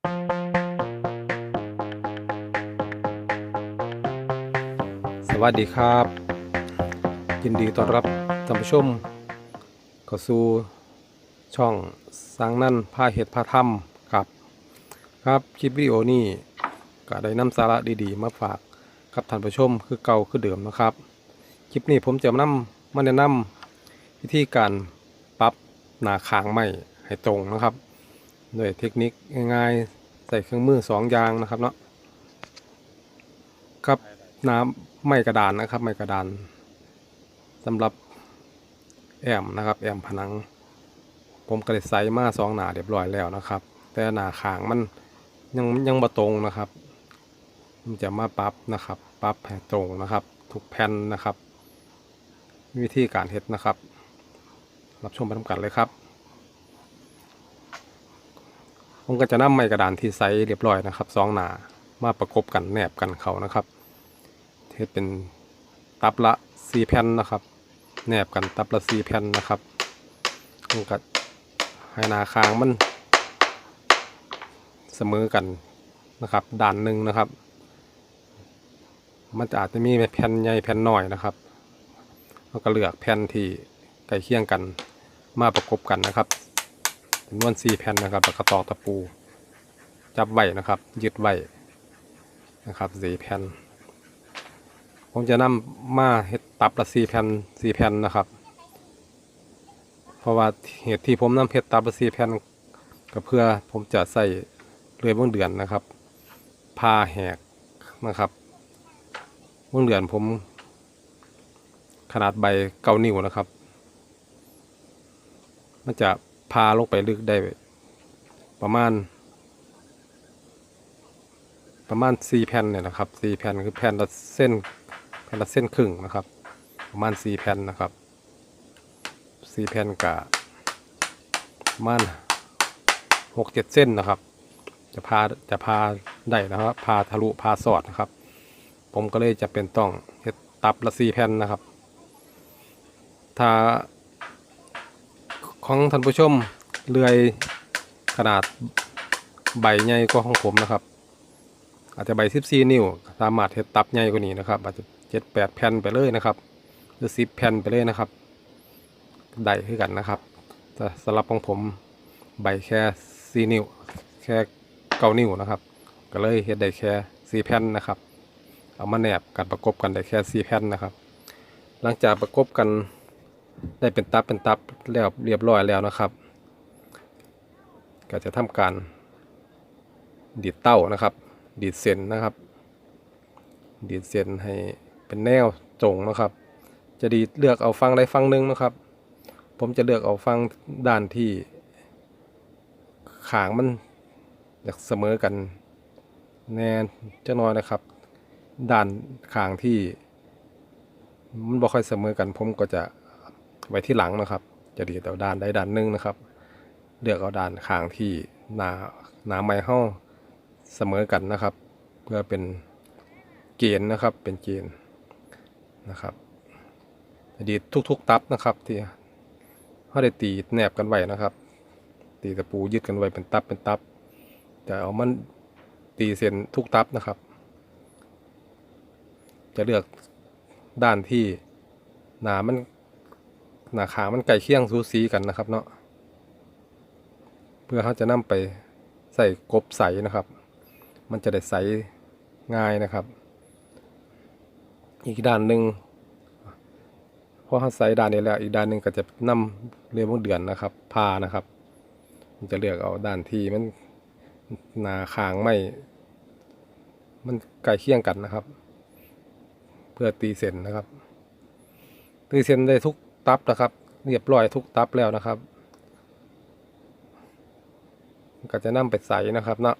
สวัสดีครับ ยินดีต้อนรับท่านผู้ชมเข้าสู่ช่องสร้างนั่นผ้าเห็ดผ้าถ้ำครับ ครับคลิปวิดีโอนี้ก็ได้นำสาระดีๆ มาฝากกับท่านผู้ชมคือเก่าคือเดิมนะครับคลิปนี้ผมจะนำมาแนะนำวิธีการปรับหนาคางไม้ให้ตรงนะครับ ด้วยเทคนิคง่ายๆใส่เครื่องมือสองอย่างนะครับเนาะครับน้ำไม้กระดานนะครับ ไม้กระดานสำหรับแอมนะครับ แอมผนัง ผมก็ได้ใส่มาสองหนาเรียบร้อยแล้วนะครับ แต่หนาขางมันยังยังบ่ตรงนะครับผมจะมาปรับนะครับปรับให้ตรงนะครับ ทุกแผ่นนะครับ วิธีการเฮ็ดนะครับ รับชมไปทำกันเลยครับ ผมก็จะนำไม้กระดานที่ใส่เรียบร้อยนะครับสองหนามาประกบกันแนบกันเขานะครับเทศเป็นตับละสี่แผ่นนะครับ แนบกันตับละสี่แผ่นนะครับมันก็ให้หนาคางมันเสมอกันนะครับด้านหนึ่งนะครับ มันจะอาจจะมีแผ่นใหญ่แผ่นน้อยนะครับแล้วก็เลือกแผ่นที่ใกล้เคียงกันมาประกบกันนะครับ จำนวนสี่แผ่นนะครับแล้วก็ตอกตะปู จับไว้นะครับ ยึดไว้นะครับสี่แผ่นผมจะนำมาเห็ดตับละสี่แผ่นสี่แผ่นนะครับ เพราะว่าเหตุที่ผมนำเห็ดตับละสี่แผ่นก็เพื่อผมจะใส่เรือยเบื้องเดือนนะครับพาแหกนะครับเบื้องเดือนผมขนาดใบเก้านิ้วนะครับ มันจะ พาลงไปลึกได้ ประมาณ ประมาณสี่แผ่นเนี่ยนะครับสี่แผ่นคือแผ่นละเส้นแผ่นละเส้นครึ่งนะครับ ประมาณสี่แผ่นนะครับสี่แผ่นกะประมาณหกเจ็ดเส้นนะครับ จะพาจะพาได้นะครับ พาทะลุพาสอดนะครับ ผมก็เลยจะเป็นต้องเฮ็ดตับละสี่แผ่นนะครับ ถ้า ของท่านผู้ชมเลื่อยขนาดใบใหญ่กว่าของผมนะครับ อาจจะใบ14นิ้ว สามารถเฮ็ดตับใหญ่กว่านี้นะครับ อาจจะ7 8แผ่นไปเลยนะครับ หรือ10แผ่นไปเลยนะครับได้คือกันนะครับแต่สำหรับของผมใบแค่ 4 นิ้ว แค่9นิ้วนะครับ ก็เลยเฮ็ดได้แค่ 4 แผ่นนะครับ เอามาแนบกันประกบกันได้แค่ 4 แผ่นนะครับ หลังจากประกบกัน ได้เป็นตับเป็นตับแล้วเรียบร้อยแล้วนะครับ ก็จะทำการดีดเต้านะครับ ดีดเส้นนะครับ ดีดเส้นให้เป็นแนวตรงนะครับ จะดีดเลือกเอาฟังใดฟังหนึ่งนะครับ ผมจะเลือกเอาฟังด้านที่ขางมันอยากเสมอกันแน่จะน้อยนะครับ ด้านขางที่มันบ่ค่อยเสมอกันผมก็จะ ไว้ที่หลังนะครับ จะดีดเอาด้านใดด้านหนึ่งนะครับ เลือกเอาด้านขางที่หนาหนาไม้ห้าเสมอกันนะครับ เพื่อเป็นเกณฑ์นะครับเป็นเกณฑ์นะครับดีทุกๆ ตับนะครับที่เขาได้ตีแนบกันไว้นะครับ ตีตะปูยึดกันไว้เป็นตับเป็นตับจะเอามันตีเส้นทุกตับนะครับ จะเลือกด้านที่หนามัน หนาขามันไก่เคียงสูสีกันนะครับเนาะเพื่อเขาจะนำไปใส่กบใสนะครับ มันจะได้ใสง่ายนะครับ อีกด้านหนึ่งพอเขาใส่ด้านนี้แล้ว อีกด้านหนึ่งก็จะนำเรียบวงเดือนนะครับพานะครับ มันจะเลือกเอาด้านที่มันหนาคางไม่ มันใกล้เคียงกันนะครับ เพื่อตีเส้นนะครับ ตีเส้นได้ทุก ตับนะครับ เรียบร้อยทุกตับแล้วนะครับ ก็จะนำไปใส่นะครับเนาะ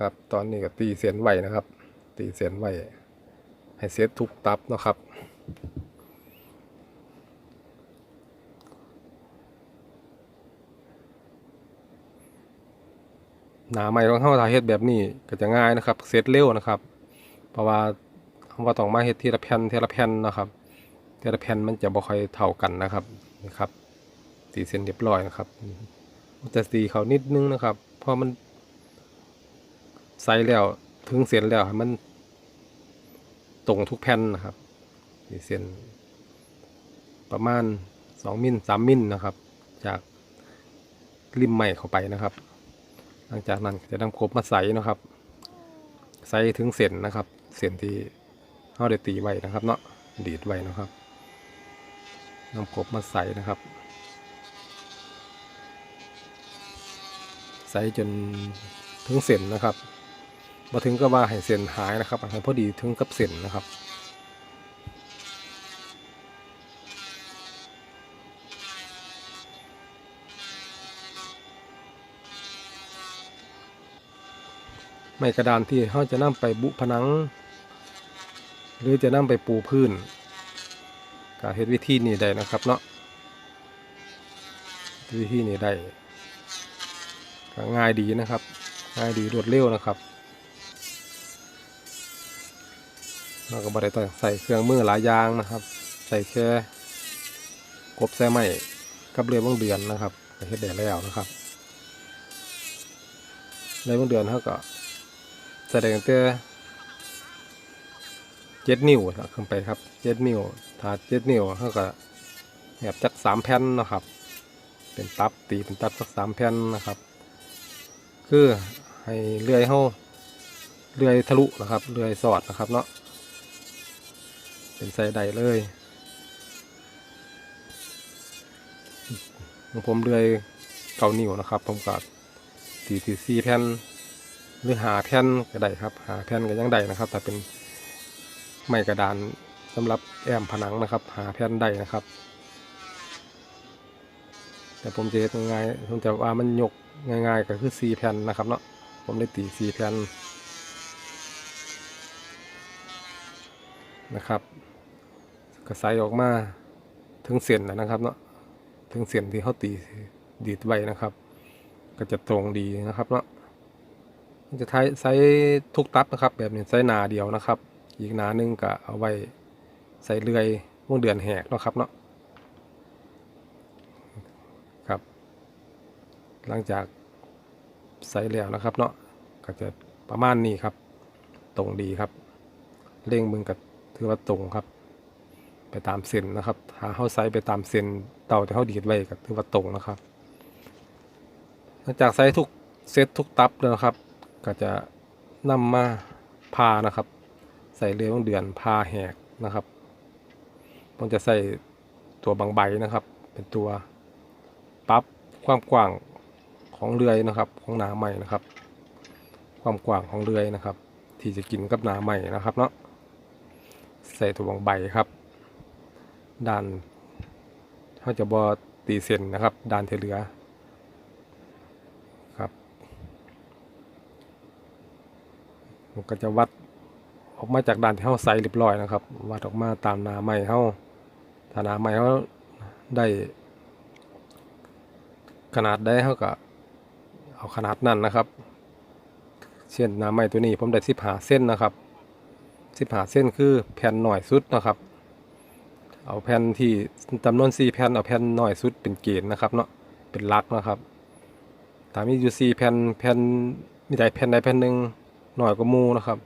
ครับ ตอนนี้ก็ตีเสียนไหวนะครับ ตีเสียนไหวให้เซตทุกตับนะครับหนาใหม่ของเข้าถ่าเฮ็ดแบบนี้ก็จะง่ายนะครับเซตเร็วนะครับ เพราะว่า ว่าต้องมาเฮ็ดทีละแผ่นทีละแผ่นนะครับทีละแผ่นมันจะบ่ค่อยเท่ากันนะครับนี่ครับตีเส้นเรียบร้อยนะครับมันจะสีเขานิดนึงนะครับพราะมันใส่แล้วถึงเส้นแล้วมันตรงทุกแผ่นนะครับสีเส้นประมาณสองมิลสามมิลนะครับ จากริมใหม่เข้าไปนะครับ หลังจากนั้นจะนำครบมาใส่นะครับ ใส่ถึงเส้นนะครับ เส้นที่ เขาได้ตีไว้นะครับ เนาะดีดไว้นะครับนำครบมาใส่นะครับ ใส่จนถึงเส้นนะครับมาถึงก็ว่าให้เส้นหายนะครับให้พอดีถึงกับเส้นนะครับไม้กระดานที่เขาจะนำไปบุผนัง หรือจะนำไปปูพื้นก็เฮ็ดวิธีนี้ได้นะครับเนาะวิธีนี้ได้ก็ง่ายดีนะครับ ง่ายดีรวดเร็วนะครับเราก็บ่ได้ต้องใส่เครื่องมือหลายอย่างนะครับ ใส่แค่กบแส่ไม้กับเรือบางเดือนนะครับเฮ็ดได้แล้วนะครับในบางเดือนเขาก็แสดงแต่ เจ็ดนิ้วขึ้นไปครับเจ็ดนิ้วถ้าเจ็ดนิ้วเขาก็แบบจักสามแผ่นนะครับ เป็นตับตีเป็นตับสักสามแผ่นนะครับ คือให้เลื่อยเขาเลื่อยทะลุนะครับเลื่อยสอดนะครับเนาะเป็นไซใดเลยของผมเลื่อยเก้านิ้วนะครับ ผมก็ตีตีสี่แผ่นหรือหาแผ่นก็ได้ครับ หาแผ่นก็ยังได้นะครับ แต่เป็น ไม้กระดานสำหรับแอมผนังนะครับ หาแผ่นได้นะครับ แต่ผมจะเฮ็ดง่ายๆผมจะว่ามันยกง่ายๆก็คือ4แผ่นนะครับเนาะผมได้ตี4แผ่นนะครับก็ใส่ออกมาถึงเส้นแล้วนะครับเนาะถึงเส้นที่เขาตีดีดไว้นะครับ ก็จะตรงดีนะครับเนาะจะใช้ใช้ทุกตับนะครับ แบบนี้ใช้หนาเดียวนะครับ อีกหนาหนึงก็เอาไว้ใส่เลื่อยวงเดือนแหกเนาะครับเนาะครับ หลังจากใส่แล้วนะครับเนาะก็จะประมาณนี้ครับ ตรงดีครับเร่งมึงกับถือว่าตรงครับ ไปตามเส้นนะครับหาเข้าไซไปตามเส้นเต่าที่เขาดีดไว้ก็ถือว่าตรงนะครับ หลังจากใส่ทุกเซตทุกตับแล้วนะครับ ก็จะนำมาพานะครับ ใส่เรือบางเดือนพาแหกนะครับผมจะใส่ตัวบางใบนะครับ เป็นตัวปรับความกว้างของเรือยนะครับของหนาใหม่นะครับ ความกว้างของเรือยนะครับ ที่จะกินกับหนาใหม่นะครับเนาะใส่ตัวบางใบครับด้านเขาจะบอตีเส้นนะครับด้านเทเหลือครับผมก็จะวัด ออกมาจากด่านที่เขาใส่เรียบร้อยนะครับวัดออกมาตามหนาไม้เขาถ้านาไม้เขาได้ ขนาดได้เขาก็เอาขนาดนั้นนะครับ เช่นหนาไม้ตัวนี้ผมได้สิบหาเส้นนะครับสิบหาเส้นคือแผ่นหน่อยสุดนะครับ เอาแผ่นที่จำนวนสี่แผ่นเอาแผ่นหน่อยสุดเป็นเกณฑ์นะครับเนาะเป็นลักนะครับถ้ามีอยู่สี่แผ่นแผ่นมีใดแผ่นใดแผ่นหนึ่งหน่อยกว่ามูนะครับ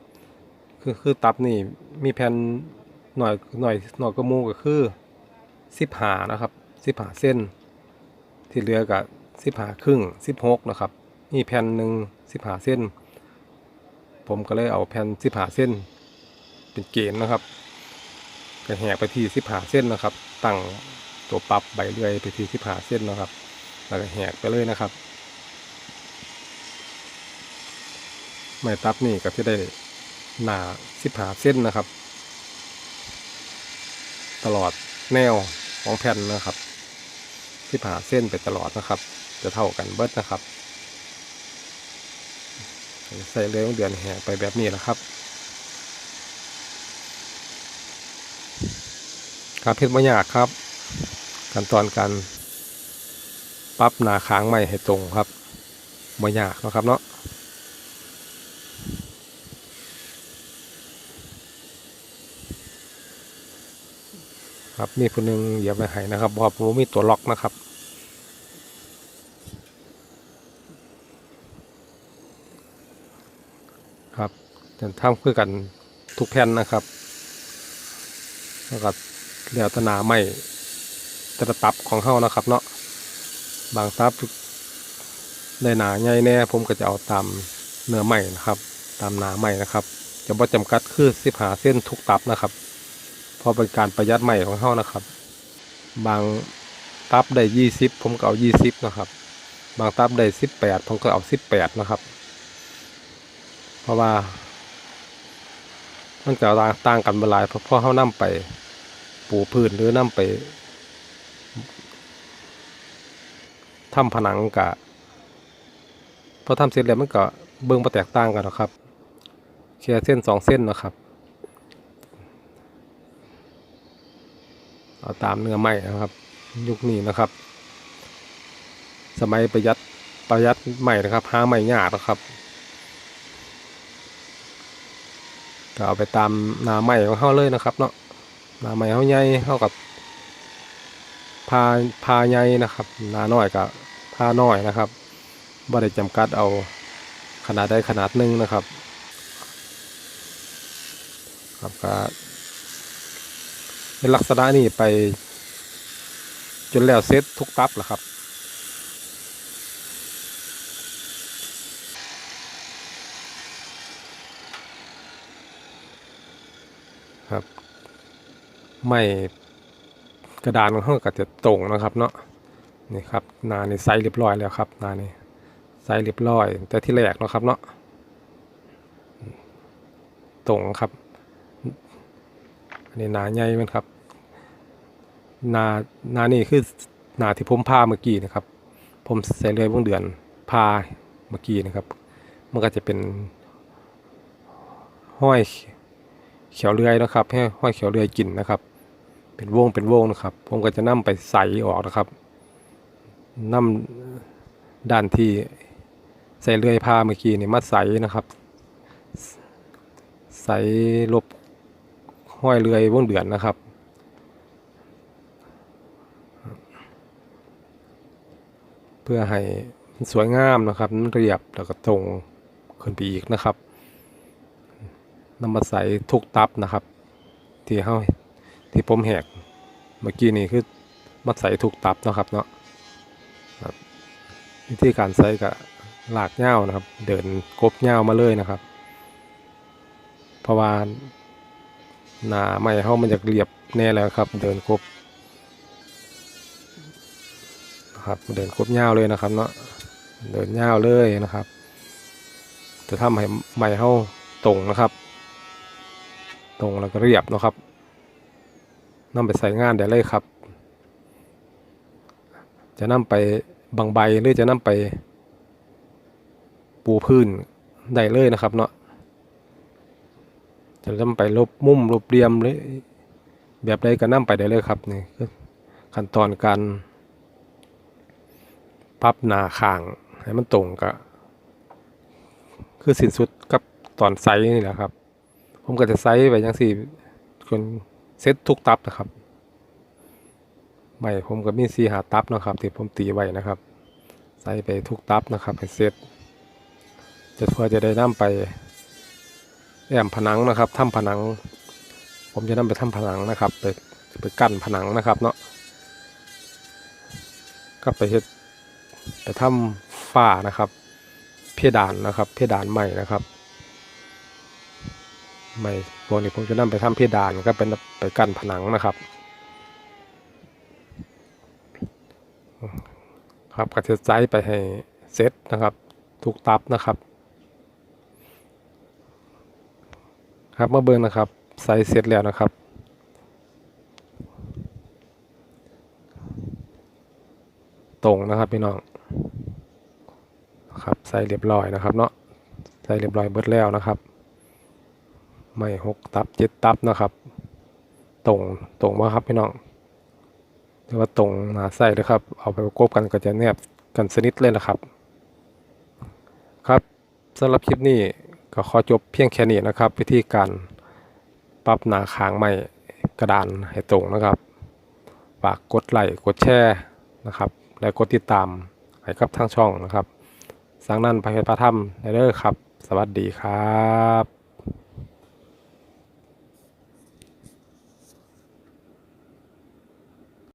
คือคือตับนี่มีแผ่นหน่อยหน่อยหน่อยกว่าหมูก็คือสิบหานะครับสิบหาเส้น ที่เหลือกับสิบหาครึ่งสิบหกนะครับมีแผ่นหนึ่งสิบหาเส้น ผมก็เลยเอาแผ่นสิบหาเส้น เป็นเกณฑ์นะครับก็แหกไปที่สิบหาเส้นนะครับ ตั้งตัวปรับใบเลื่อยไปที่สิบหาเส้นนะครับ แล้วก็แหกไปเลยนะครับไม้ตับนี่ก็จะได้ หนาสิบหาเส้นนะครับ ตลอดแนวของแผ่นนะครับสิบหาเส้นไปตลอดนะครับ จะเท่ากันเบิดนะครับใส่เรือเดือนแหกไปแบบนี้แหละครับการเพชรมยากครับขั้นตอนการปรับหนาค้างใหม่ให้ตรงครับมยากนะครับเนาะ ครับมีคนหนึ่งเหยียบไปหายนะครับบอบรู้มีตัวล็อกนะครับครับจะทำคือกันทุกแผ่นนะครับแล้วก็เลียวตนาไม่ตะตับของเฮานะครับ เนาะบางตับได้หนาใหญ่แน่ผมก็จะเอาตามเนื้อใหม่นะครับ ตามหนาใหม่นะครับ จะบ่จำกัดคือสิบหาเส้นทุกตับนะครับ พราะเป็นการประหยัดใหม่ของเฮานะครับ บางตับได้ยี่สิบผมก็เอายี่สิบนะครับ บางตับได้สิบแปดผมก็เอาสิบแปดนะครับ เพราะว่ามันจะต่างต่างกันเวลายเพราะเขานำไปปูพื้นหรือนำไปทำผนังกะพอทำเสร็จแล้วมันก็เบิ่งมาแตกต่างกันหรอกครับแค่เส้นสองเส้นนะครับ เอาตามเนื้อไม้นะครับ ยุคนี้นะครับ สมัยประหยัดประหยัดใหม่นะครับหาใหม่ยากนะครับก็เอาไปตามนาใหม่ของเขาเลยนะครับ เนาะนาใหม่เขาใหญ่เขากับพาพาใหญ่นะครับ นาน้อยกับพาน้อยนะครับบ่ได้จำกัดเอาขนาดใดขนาดหนึ่งนะครับ ครับก็ ในลักษณะนี้ไป จนแล้วเซตทุกตับแหละครับครับไม่กระดานของเขาก็จะตรงนะครับเนาะนี่ครับนานี่ไซส์เรียบร้อยแล้วครับนานี่ไซส์เรียบร้อย แต่ที่แรกนะครับเนาะตรงครับอันนี้นาใหญ่มันครับ นานานี่คือนาที่ผมพาเมื่อกี้นะครับ ผมใส่เรือยบางเดือนพาเมื่อกี้นะครับ มันก็จะเป็น ห้อยเขียวเรือยนะครับให้ห้อยเขียวเรือยกินนะครับ เป็นวงเป็นวงนะครับ ผมก็จะนํไปใส่ออกนะครับนำด้านที่ใส่เรือยพาเมื่อกี้นี่มาใส่นะครับ ใส่ลบห้อยเรือยวงเดือนนะครับ เพื่อให้สวยงามนะครับมันเรียบแล้วก็ตรงขึ้นไปอีกนะครับนำมาใส่ทุกตับนะครับ ที่เฮาที่ผมแหกเมื่อกี้นี่คือมาใส่ทุกตับนะครับเนาะวิธีการใส่กับหลากเง่านะครับ เดินกบเง่ามาเลยนะครับ เพราะว่าหนาไม่เฮามันจะเรียบแน่แล้วครับ เดินกบ นะครับ เดินกบเง่าเลยนะครับ เนาะเดินเง่าเลยนะครับ จะทำให้ไม่เฮาตรงนะครับ ตรงแล้วก็เรียบนะครับนำไปใส่งานได้เลยครับ จะนำไปบางใบหรือจะนำไป ปูพื้นได้เลยนะครับเนาะจะนำไปลบมุมลบเหลี่ยมหรือแบบใดก็นำไปได้เลยครับนี่ขั้นตอนการ พับหนาข้างให้มันตรงกับคือสิ้นสุดกับตอนไซส์นี่แหละครับ ผมก็จะไซส์ไปยังสี่คนเซตทุกตับนะครับไม่ผมก็มีสีหาตับนะครับที่ผมตีไว้นะครับใส่ไปทุกตับนะครับให้เซตจะเพื่อจะได้นำไปแอมผนังนะครับทำผนัง ผมจะนำไปทำผนังนะครับ ไปไปกั้นผนังนะครับเนาะก็ไปเฮ็ด ไปทำฝ้านะครับ เพดานนะครับ เพดานใหม่นะครับไม่พวกนี้ผมจะนำไปทำเพดานก็เป็นไปกั้นผนังนะครับ ครับก็จะใช้ไปให้เซตนะครับทุกตับนะครับ ครับมาเบิ่งนะครับใส่เสร็จแล้วนะครับตรงนะครับพี่น้อง ครับใส่เรียบร้อยนะครับเนาะใส่เรียบร้อยเบิดแล้วนะครับ ไม่หกตับเจ็ดตับนะครับ ตรงตรงมาครับพี่น้องแต่ว่าตรงหนาใส่นะครับ เอาไปประกบกันก็จะแนบกันสนิทเลยนะครับ ครับสำหรับคลิปนี้ก็ขอจบเพียงแค่นี้นะครับ วิธีการปรับหนาคางใหม่กระดานให้ตรงนะครับฝากกดไลค์กดแชร์นะครับ และกดติดตามให้กับทางช่องนะครับ สังนั่นพระเพชรพระธรรมในเด้อครับ สวัสดีครับ